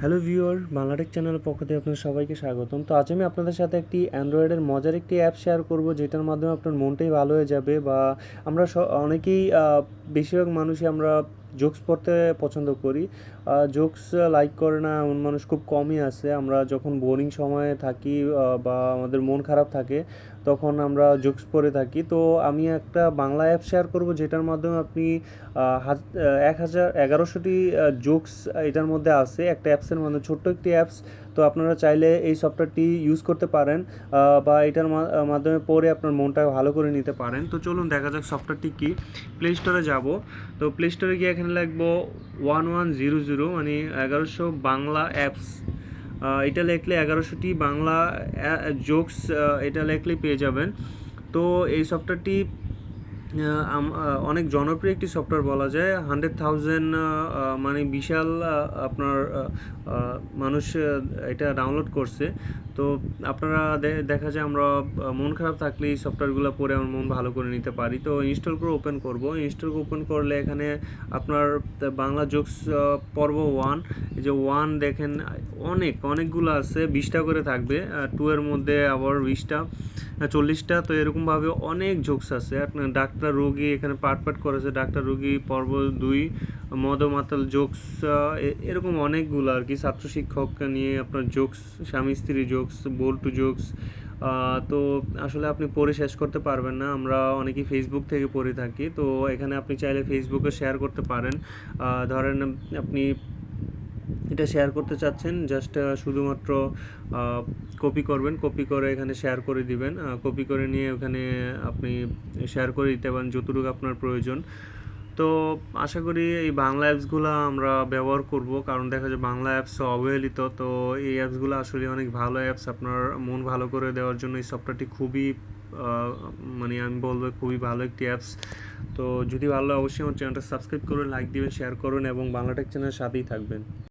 Hello viewer Bangla Tech চ্যানেলের পক্ষ থেকে আপনাদের সবাইকে স্বাগতম। তো আজ আমি আপনাদের সাথে একটি অ্যান্ড্রয়েডের মজার একটি অ্যাপ শেয়ার করব, যেটার মাধ্যমে আপনার মনটাই ভালো হয়ে যাবে বা আমরা অনেকেই বেশিরভাগ মানুষই আমরা জোকস পড়তে পছন্দ করি। জোকস লাইক করে না এমন মানুষ খুব কমই আছে। আমরা যখন বোরিং সময়ে থাকি বা আমাদের মন খারাপ থাকে, তখন আমরা জোকস পড়ে থাকি। তো আমি একটা বাংলা অ্যাপ শেয়ার করব, যেটার মাধ্যমে আপনি এক হাজার এগারোশোটি জোকস এটার মধ্যে আছে। একটা অ্যাপসের মধ্যে ছোট্ট একটি অ্যাপস তো আপনারা চাইলে এই সফটওয়্যারটি ইউজ করতে পারেন বা এটার মাধ্যমে পড়ে আপনার মনটা ভালো করে নিতে পারেন। তো চলুন দেখা যাক সফটওয়্যারটি কী। প্লে স্টোরে যাব। তো প্লে স্টোরে গিয়ে এখানে লিখব ওয়ান ওয়ান জিরো জিরো মানে এগারোশো বাংলা অ্যাপস এটা লিখলে এগারোশোটি বাংলা জোকস এটা লিখলে পেয়ে যাবেন। তো এই সফটওয়্যারটি অনেক জনপ্রিয় একটি সফটওয়্যার বলা যায়। হান্ড্রেড থাউজেন্ড মানে বিশাল আপনার মানুষ এটা ডাউনলোড করছে। তো আপনারা দেখা যায় আমরা মন খারাপ থাকলে এই সফটওয়্যারগুলো পরে আমার মন ভালো করে নিতে পারি। তো ইনস্টল করে ওপেন করব। ইনস্টল ওপেন করলে এখানে আপনার বাংলা জোকস পর্ব ওয়ান এই যে ওয়ান দেখেন, অনেক, অনেকগুলো আছে। বিশটা করে থাকবে টু এর মধ্যে আবার বিশটা চল্লিশটা। তো এরকমভাবে অনেক জোকস আছে। আপনার ডাক্তার রোগী, এখানে পাট পাট করেছে, ডাক্তার রোগী, পর্ব দুই মদ মাতাল জোকস এরকম অনেকগুলো আর কি। ছাত্র শিক্ষক নিয়ে আপনার জোকস স্বামী স্ত্রী জোকস বল্টু জোকস তো আসলে আপনি পড়ে শেষ করতে পারবেন না। আমরা অনেকেই ফেসবুক থেকে পড়ে থাকি, তো এখানে আপনি চাইলে ফেসবুকে শেয়ার করতে পারেন। ধরেন আপনি এটা শেয়ার করতে চাচ্ছেন জাস্ট শুধুমাত্র কপি করবেন কপি করে এখানে শেয়ার করে দিবেন কপি করে নিয়ে ওখানে আপনি শেয়ার করে দিতে পারেন যতটুকু আপনার প্রয়োজন। তো আশা করি এই বাংলা অ্যাপসগুলো আমরা ব্যবহার করব, কারণ দেখা যায় বাংলা অ্যাপস অবহেলিত, তো এই অ্যাপসগুলো আসলে অনেক ভালো অ্যাপস আপনার মন ভালো করে দেওয়ার জন্য এই সফটওয়্যারটি খুবই মানে আমি বলব খুবই ভালো একটি অ্যাপস তো যদি ভালো অবশ্যই আমার চ্যানেলটা সাবস্ক্রাইব করুন লাইক দিবেন শেয়ার করুন, এবং বাংলাটেক চ্যানেলের সাথেই থাকবেন।